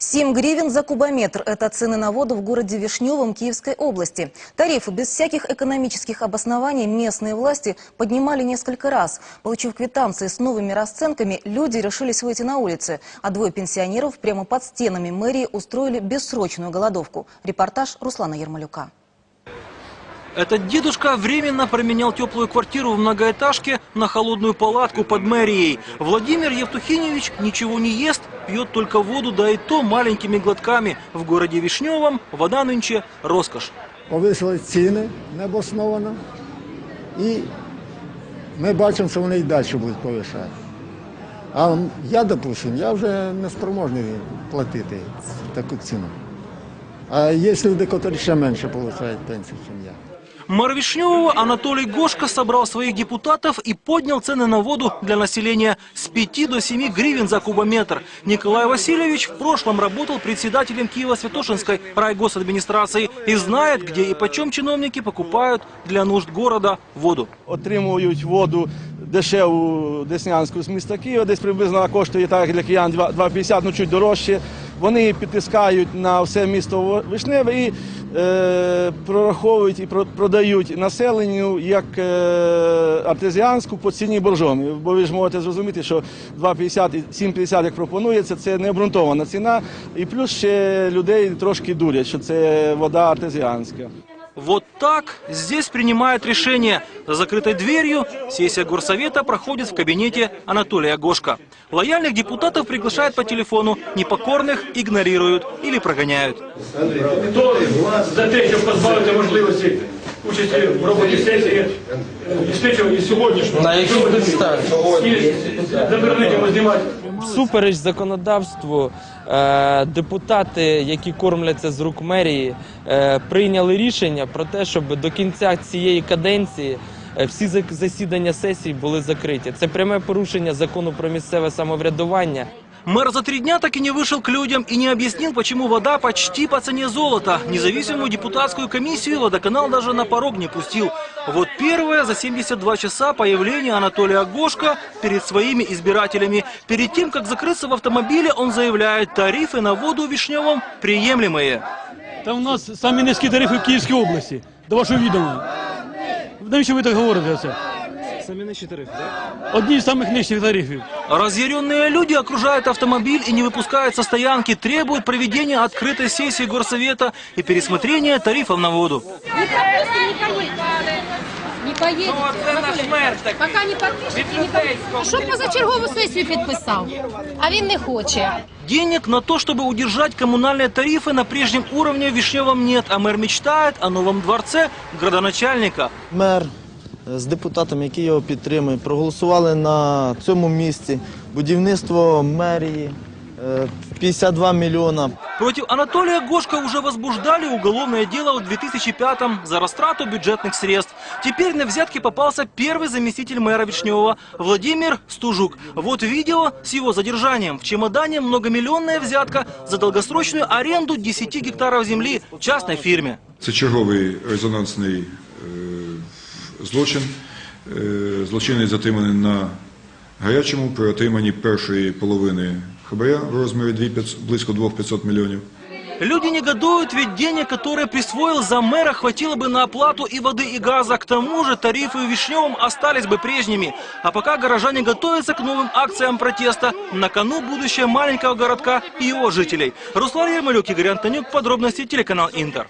7 гривен за кубометр – это цены на воду в городе Вишневом Киевской области. Тарифы без всяких экономических обоснований местные власти поднимали несколько раз. Получив квитанции с новыми расценками, люди решились выйти на улицы, а двое пенсионеров прямо под стенами мэрии устроили бессрочную голодовку. Репортаж Руслана Ермолюка. Этот дедушка временно променял теплую квартиру в многоэтажке на холодную палатку под мэрией. Владимир Евтухиневич ничего не ест, пьет только воду, да и то маленькими глотками. В городе Вишневом вода нынче роскошь. повисили ціни необосновано, і ми бачимо, що вони і далі будуть повишати. А я, допустим, я вже не спроможний платити таку ціну. А є люди, які ще менше отримують пенсію, ніж я. Мэр Вишневого Анатолий Гошко собрал своих депутатов и поднял цены на воду для населения с 5 до 7 гривен за кубометр. Николай Васильевич в прошлом работал председателем Киево-Святошинской райгосадминистрации и знает, где и почем чиновники покупают для нужд города воду. отримують воду дешеву деснянську з міста Києва, десь приблизно коштує так як для киян 2 2,50, ну чуть дорожче. Вони підтискають на все місто Вишневе і е, прораховують і про- продають населенню як е, артезіанську по ціні боржомі. Бо ви ж можете зрозуміти, що 2,50 і 7,50, як пропонується, це необґрунтована ціна. І плюс ще людей трошки дурять, що це вода артезіанська. Вот так здесь принимают решение. За закрытой дверью сессия горсовета проходит в кабинете Анатолия Гошко. Лояльных депутатов приглашают по телефону, непокорных игнорируют или прогоняют. Хто за те, щоб позбавити можливості участі в роботі сесії, і сьогоднішнього? На якій підставі? Заборонити йому знімати. Всупереч законодавству е, депутати, які кормляться з рук мерії, е, прийняли рішення про те, щоб до кінця цієї каденції е, всі засідання сесій були закриті. Це пряме порушення закону про місцеве самоврядування. Мэр за три дня так и не вышел к людям и не объяснил, почему вода почти по цене золота. Независимую депутатскую комиссию водоканал даже на порог не пустил. Вот первое за 72 часа появление Анатолия Гошко перед своими избирателями. Перед тем, как закрыться в автомобиле, он заявляет, тарифы на воду в Вишневом приемлемые. Та у нас самі низькі тарифи в Київській області. До вашого відома. Навіщо ви так говорите це? Самі нижчі тарифи, да? Одні з самих нижчих тарифів. Разъяренные люди окружают автомобиль и не выпускают со стоянки, требуют проведения открытой сессии горсовета и пересмотрения тарифов на воду. Не пропустим, не поедете. Не поедете. Анатолий, Пока не подпишете, не поедете. А що позачергову сесію підписав? А він не хоче. Денег на то, чтобы удержать коммунальные тарифы на прежнем уровне в Вишневом нет, а мэр мечтает о новом дворце градоначальника. Мер е, з депутатами, які його підтримують, проголосували на цьому місці будівництво мерії е, 52 мільйона. Против Анатолия Гошко уже возбуждали уголовное дело в 2005-м за растрату бюджетных средств. Теперь на взятки попался первый заместитель мэра Вишневого Владимир Стужук. Вот видео с его задержанием. В чемодане многомиллионная взятка за долгосрочную аренду 10 гектаров земли частной фирме. Це черговий резонансний е, злочин. Е, Злочинець затриманий на гарячому при отриманні першої половини хабаря в розмірі 2,500 близько 2,500 мільйонів. Люди негодуют, ведь денег, которые присвоил за мэра, хватило бы на оплату и воды, и газа. К тому же тарифы в Вишневом остались бы прежними. А пока горожане готовятся к новым акциям протеста, на кону будущее маленького городка и его жителей. Руслан Ермолюк, Игорь Антонюк, подробности телеканал Интер.